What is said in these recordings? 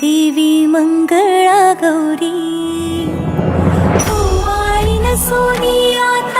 Devi Mangala Gowri. Sonia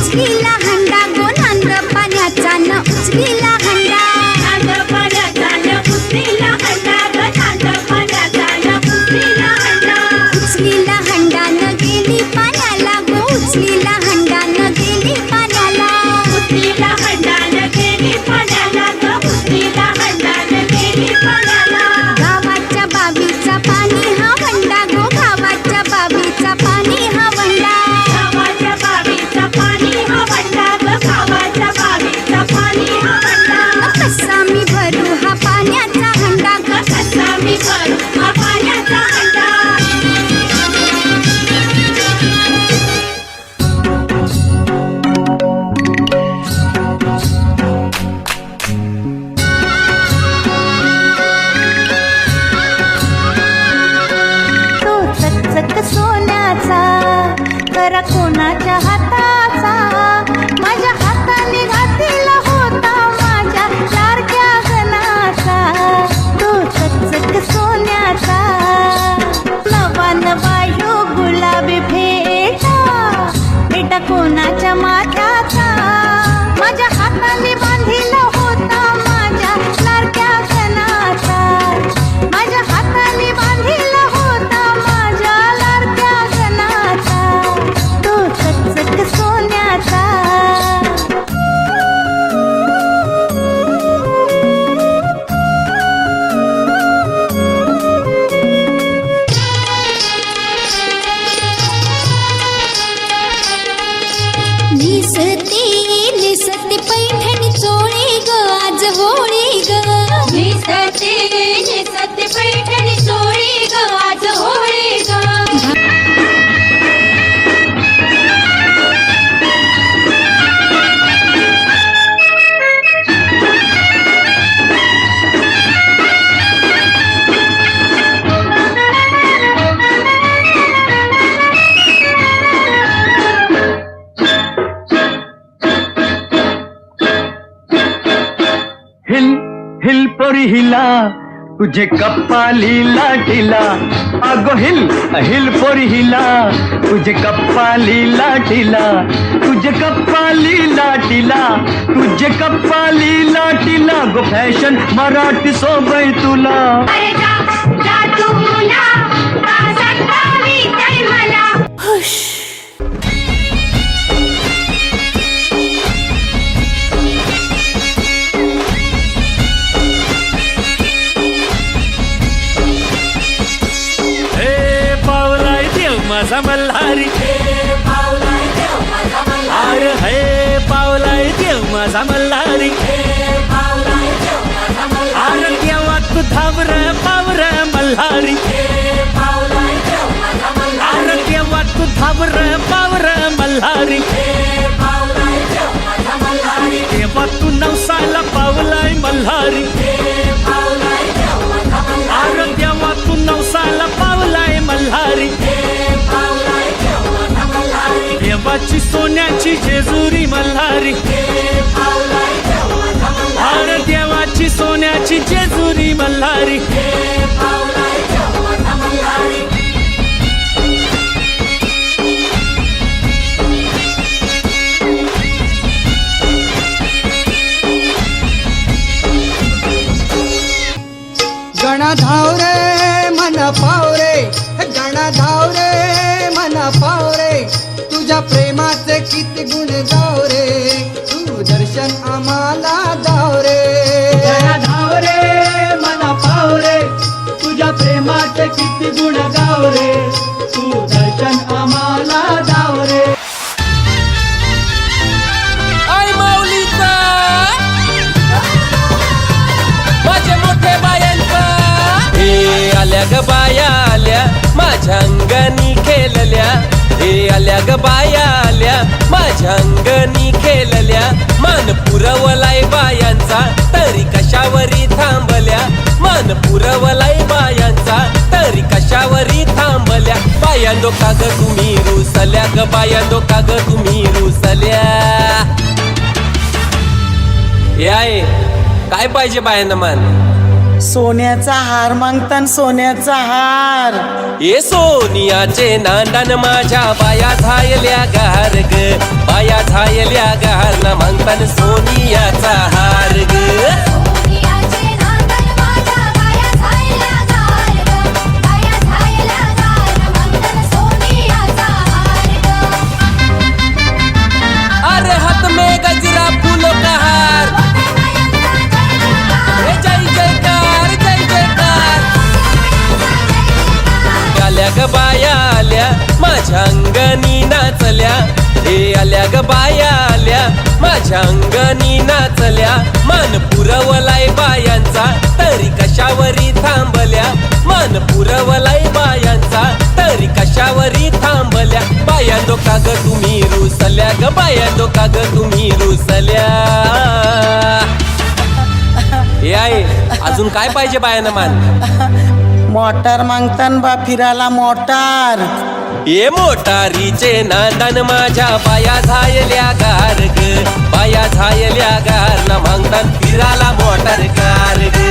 Thank you. जरा कोणाच्या हातात गोरी हिला तुझे कप्पा लीला टिला अगो हिल हिल पोरी हिला तुझे कप्पा लीला टिला तुझे कप्पा लीला टिला तुझे कप्पा लीला टिला गो फॅशन मराठी सोबई तुला। माझा मल्हारी आर हे पावलाय देव माझा मल्हारी आर देवा तू धावर पावर मल्हारी. आर देवा तू धावर पावर मल्हारी. देवा तू नवसाला पावलाय मल्हारी. देवाची जेजुरी मल्हारी. आर देवाची सोन्याची जेजुरी मल्हारी. गणाधावर किती गुण गाव रे. तू दर्शन आम्हाला दाव रे. धाव रे मना पाव रे. तुझ्या प्रेमाचे किती गुण गाव रे. तू दर्शन आम्हाला दाव रे. आई माऊलीचा. माझे मोठे बायांचा. हे आल्या ग बाया आल्या माझ्या अंगणी खेळल्या. हे आल्या ग बाया माझ्या अंगणी खेळल्या मान पुरवलाय बायांचा तरी कशावरी थांबल्या? मान पुरवलाय बायांचा तरी कशावरी थांबल्या? बायांदो काग तुम्ही रुसल्या ग बायांदो काग तुम्ही रुसल्या. हे आहे काय पाहिजे बायांना मान? सोन्याचा हार मागतान सोन्याचा हार. ये सोनियाचे नांदन माझ्या बाया झायल्या गार ग. बाया झायल्या गार ना मागतान सोनियाचा हार. हे आल्या ग बाया आल्या. माझ्या अंगणी नाचल्या. मान पुरवलाय बायांचा. तरी कशावरी थांबल्या? मान पुरवलाय बायांचा. तरी कशावरी थांबल्या? बायांदो का ग तुम्ही रुसल्या. ग बायांदो का ग तुम्ही रुसल्या. हे आहे. अजून काय पाहिजे बायानं मान? मोटार मागतान बा फिरायला मोटार. ये मोटारीचे नांदन माझ्या बाया झायल्या गार ग बाया झायल्या गार ना मागतात फिराला मोटार ग